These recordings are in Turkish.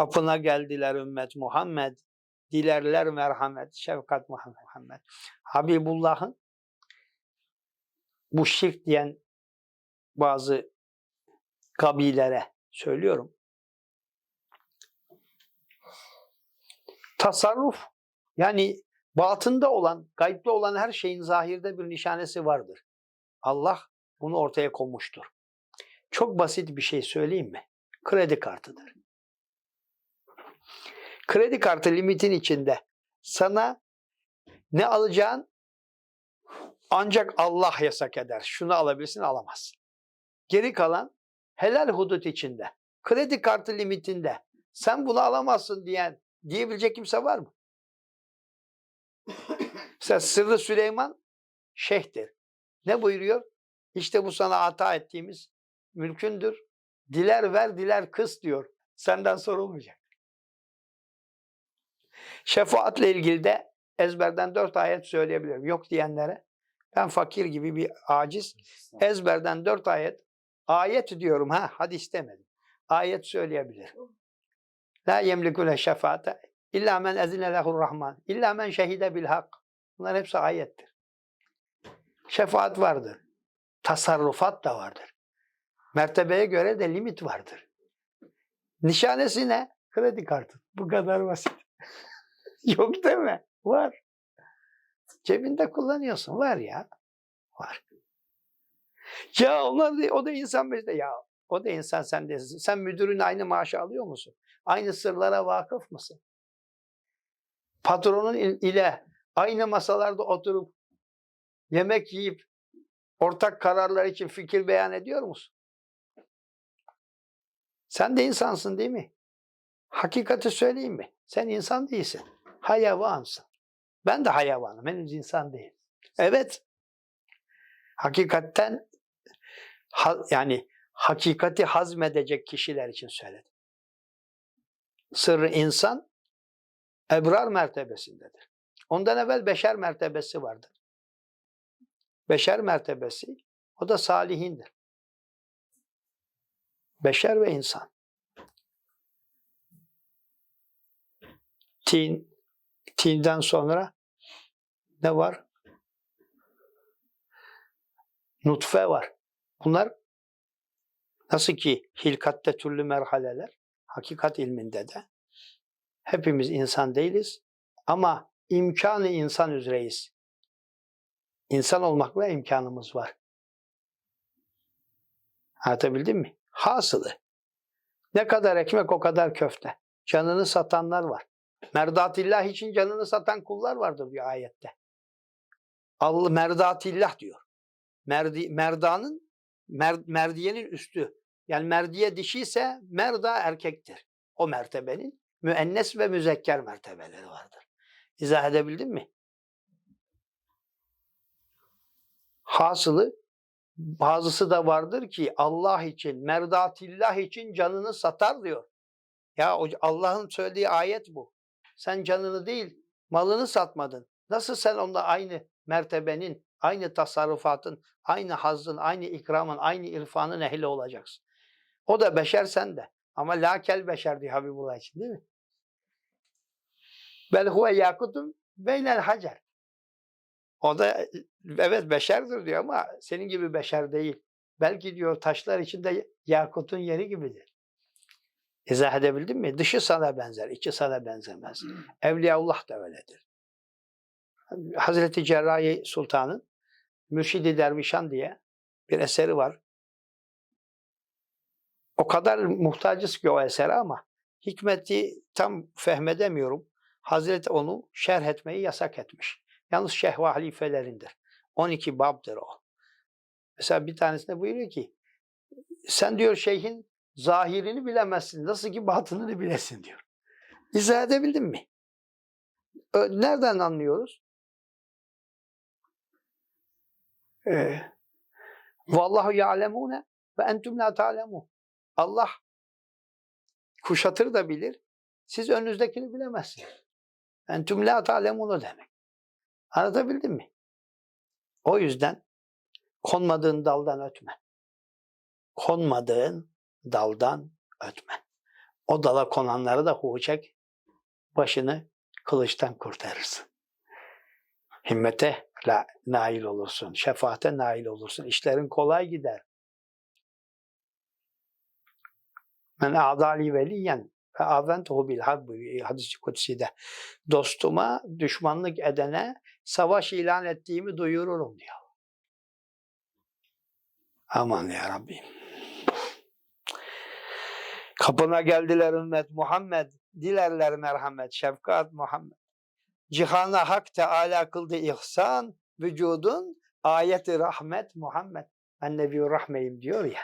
Kapına geldiler ümmet Muhammed. Dilerler merhamet, şefkat Muhammed. Habibullah'ın bu şirk diyen bazı kabilelere söylüyorum. Tasarruf yani batında olan, gaybde olan her şeyin zahirde bir nişanesi vardır. Allah bunu ortaya koymuştur. Çok basit bir şey söyleyeyim mi? Kredi kartıdır. Kredi kartı limitin içinde sana ne alacağın ancak Allah yasak eder. Şunu alabilirsin, alamazsın. Geri kalan helal hudut içinde. Kredi kartı limitinde sen bunu alamazsın diyen diyebilecek kimse var mı? Mesela Sırrı Süleyman şeyhtir. Ne buyuruyor? İşte bu sana ata ettiğimiz mülkündür. Diler ver, diler kıs diyor. Senden sorulmayacak. Şefaatle ilgili de ezberden dört ayet söyleyebilirim. Yok diyenlere ben fakir gibi bir aciz ezberden dört ayet ayet diyorum ha hadis demedim. Ayet söyleyebilir. La yemlikule şefaate illa men ezine lehur rahman illa men şehide bil hak. Bunlar hepsi ayettir. Şefaat vardır. Tasarrufat da vardır. Mertebeye göre de limit vardır. Nişanesi ne? Kredi kartı. Bu kadar basit. Yok deme. Var. Cebinde kullanıyorsun. Var ya. Var. Ya onlar da, o da insan bizde. Ya o da insan sen de. Sen müdürün aynı maaşı alıyor musun? Aynı sırlara vakıf mısın? Patronun ile aynı masalarda oturup yemek yiyip ortak kararlar için fikir beyan ediyor musun? Sen de insansın değil mi? Hakikati söyleyeyim mi? Sen insan değilsin. Hayvansın. Ben de hayvanım. Henüz insan değilim. Evet. Hakikatten ha, yani hakikati hazmedecek kişiler için söyledim. Sırrı insan ebrar mertebesindedir. Ondan evvel beşer mertebesi vardır. Beşer mertebesi o da salihindir. Beşer ve insan. Tin, tinden sonra ne var? Nutfe var. Bunlar nasıl ki hilkatte türlü merhaleler, hakikat ilminde de hepimiz insan değiliz ama imkanı insan üzereyiz. İnsan olmakla imkanımız var. Anlatabildim mi? Hasılı. Ne kadar ekmek o kadar köfte. Canını satanlar var. Merdatillah için canını satan kullar vardır bir ayette. Allah merdatillah diyor. Merdi, merdanın mer, merdiyenin üstü. Yani merdiye dişi ise merda erkektir. O mertebenin müennes ve müzekker mertebeleri vardır. İzah edebildim mi? Hasılı bazısı da vardır ki Allah için, merdatillah için canını satar diyor. Ya Allah'ın söylediği ayet bu. Sen canını değil, malını satmadın. Nasıl sen onunla aynı mertebenin, aynı tasarrufatın, aynı hazzın, aynı ikramın, aynı irfanın ehli olacaksın? O da beşer sen de. Ama lakel beşer diyor Habibullah için değil mi? Bel huve yakutun beynel hacer. O da evet beşerdir diyor ama senin gibi beşer değil. Belki diyor taşlar içinde yakutun yeri gibidir. İzah edebildim mi? Dışı sana benzer, içi sana benzemez. Evliyaullah da öyledir. Hazreti Cerrahi Sultan'ın Mürşidi Dervişan diye bir eseri var. O kadar muhtacız ki o esere ama hikmeti tam fehmedemiyorum. Hazreti onu şerh etmeyi yasak etmiş. Yalnız şeyh ve halifelerindir. 12 babdır o. Mesela bir tanesinde buyuruyor ki sen diyor şeyhin zahirini bilemezsin. Nasıl ki batınını bilesin diyor. İzah edebildim mi? Nereden anlıyoruz? Ee, Vallahu ya'lemune ve entum la ta'lemun. Allah kuşatır da bilir. Siz önünüzdekini bilemezsiniz. Entum la ta'lemun o demek. Anlatabildim mi? O yüzden konmadığın daldan ötme. Konmadığın daldan ötme. O dala konanları da hu başını kılıçtan kurtarırsın. Himmete la, nail olursun, şefaate nail olursun. İşlerin kolay gider. Men a'dali veliyen ve aventuhu bil harb buyuruyor hadis-i kutsi'de. Dostuma düşmanlık edene savaş ilan ettiğimi duyururum diyor. Aman ya Rabbi. Kapına geldiler ümmet Muhammed. Dilerler merhamet, şefkat Muhammed. Cihana hak Teala kıldı ihsan, vücudun ayeti rahmet Muhammed. Ben Nebi Rahmeyim diyor ya.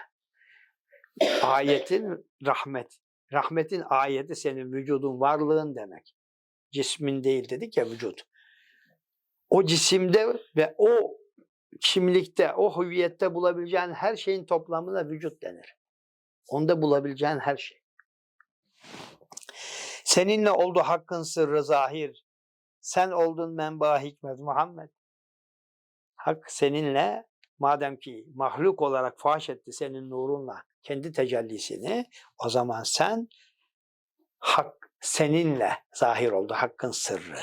Ayetin rahmet. Rahmetin ayeti senin vücudun, varlığın demek. Cismin değil dedik ya vücut. O cisimde ve o kimlikte, o hüviyette bulabileceğin her şeyin toplamına vücut denir. Onda bulabileceğin her şey. Seninle oldu hakkın sırrı zahir. Sen oldun menba hikmet Muhammed. Hak seninle madem ki mahluk olarak faş etti senin nurunla kendi tecellisini o zaman sen hak seninle zahir oldu hakkın sırrı.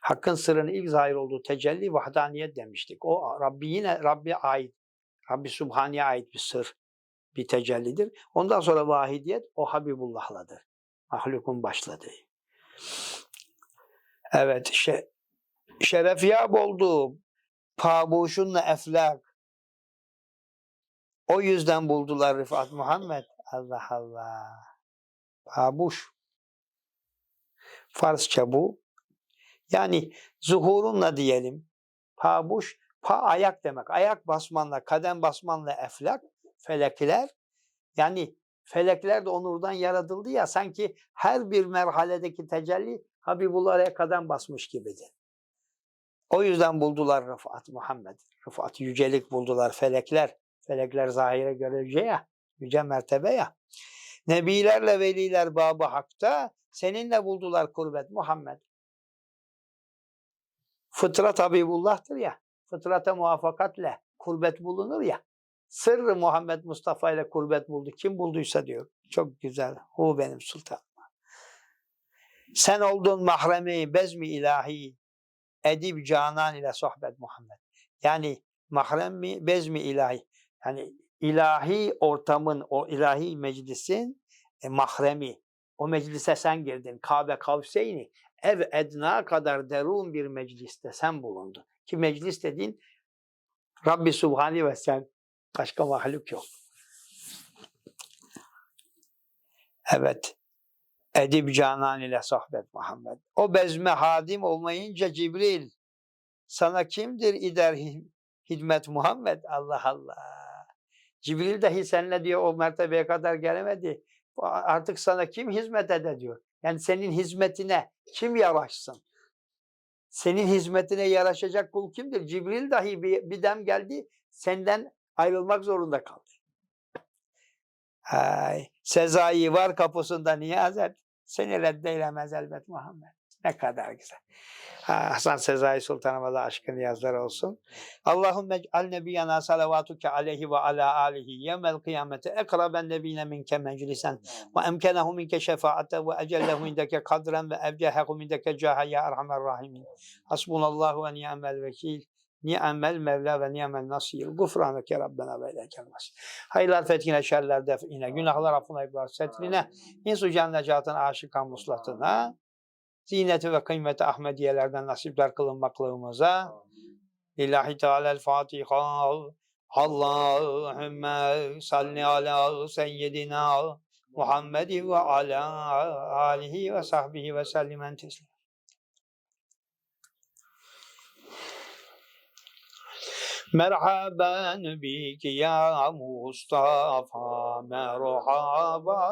Hakkın sırrının ilk zahir olduğu tecelli vahdaniyet demiştik. O Rabbi yine Rabbi ait. Rabbi Subhaniye ait bir sır, bir tecellidir. Ondan sonra vahidiyet o Habibullah'ladır. Mahlukun başladığı. Evet, şe şerefyab oldu. Pabuşunla eflak. O yüzden buldular Rıfat Muhammed. Allah Allah. Pabuş. Farsça bu. Yani zuhurunla diyelim. Pabuş, pa ayak demek. Ayak basmanla, kadem basmanla eflak, felekler. Yani felekler de onurdan yaratıldı ya sanki her bir merhaledeki tecelli Habibullah'a kadem basmış gibidir. O yüzden buldular Rıfat Muhammed. Rıfat yücelik buldular felekler. Felekler zahire göre yüce ya. Yüce mertebe ya. Nebilerle veliler babı hakta seninle buldular kurbet Muhammed. Fıtrat Habibullah'tır ya. Fıtrata muvaffakatle kurbet bulunur ya. Sırrı Muhammed Mustafa ile kurbet buldu. Kim bulduysa diyor. Çok güzel. Hu benim sultanım. Sen oldun mahremi, bezmi ilahi, edib canan ile sohbet Muhammed. Yani mahremi, bezmi ilahi. Yani ilahi ortamın, o ilahi meclisin e, mahremi. O meclise sen girdin. Kabe Kavseyni ev edna kadar derun bir mecliste sen bulundun. Ki meclis dediğin Rabbi Subhani ve sen başka mahluk yok. Evet. Edip Canan ile sohbet Muhammed. O bezme hadim olmayınca Cibril sana kimdir ider hizmet Muhammed? Allah Allah. Cibril dahi seninle diyor o mertebeye kadar gelemedi. Artık sana kim hizmet ede diyor. Yani senin hizmetine kim yaraşsın? Senin hizmetine yaraşacak kul kimdir? Cibril dahi bir, bir dem geldi senden ayrılmak zorunda kaldı. Ay, Sezai var kapısında niyazet. Seni reddeylemez elbet Muhammed. Ne kadar güzel. Ha, Hasan Sezai Sultanıma da aşkın yazlar olsun. Allahümme al nebiyyena salavatuke aleyhi ve ala alihi yevmel kıyamete ekraben nebine minke meclisen ve emkenehu minke şefaate ve ecellehu indeke kadren ve evcehehu mindeke cahe ya erhamer rahimin. Hasbunallahu ve ni'mel vekil. Ni'mel Mevla ve ni'mel nasir. Gufraneke Rabbena ve ileykel masir. Hayırlar fethine, şerler define, günahlar affına, iblar setrine, insu can necatın aşıkan muslatına, ziyneti ve kıymeti Ahmediyelerden nasipler kılınmaklığımıza, Lillahi Teala'l-Fatiha, Allahümme salli ala seyyidina Muhammed ve ala alihi ve sahbihi ve sellimen teslim. مرحبا بك يا مصطفى مرحبا.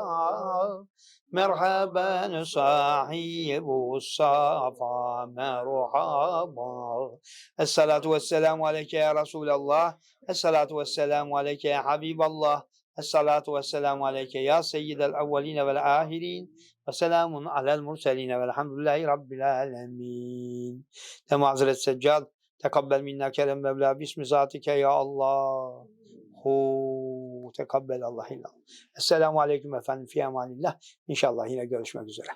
مرحبا صاحب الصفا مرحبا. الصلاة والسلام عليك يا رسول الله الصلاة والسلام عليك يا حبيب الله الصلاة والسلام عليك يا سيد الأولين والآخرين وسلام على المرسلين والحمد لله رب العالمين. تم حضرت سجاد Tekabbel minna kerem Mevla bismi zatike ya Allah. Hu tekabbelallahu illallah. Esselamu aleyküm efendim. Fi emanillah. İnşallah yine görüşmek üzere.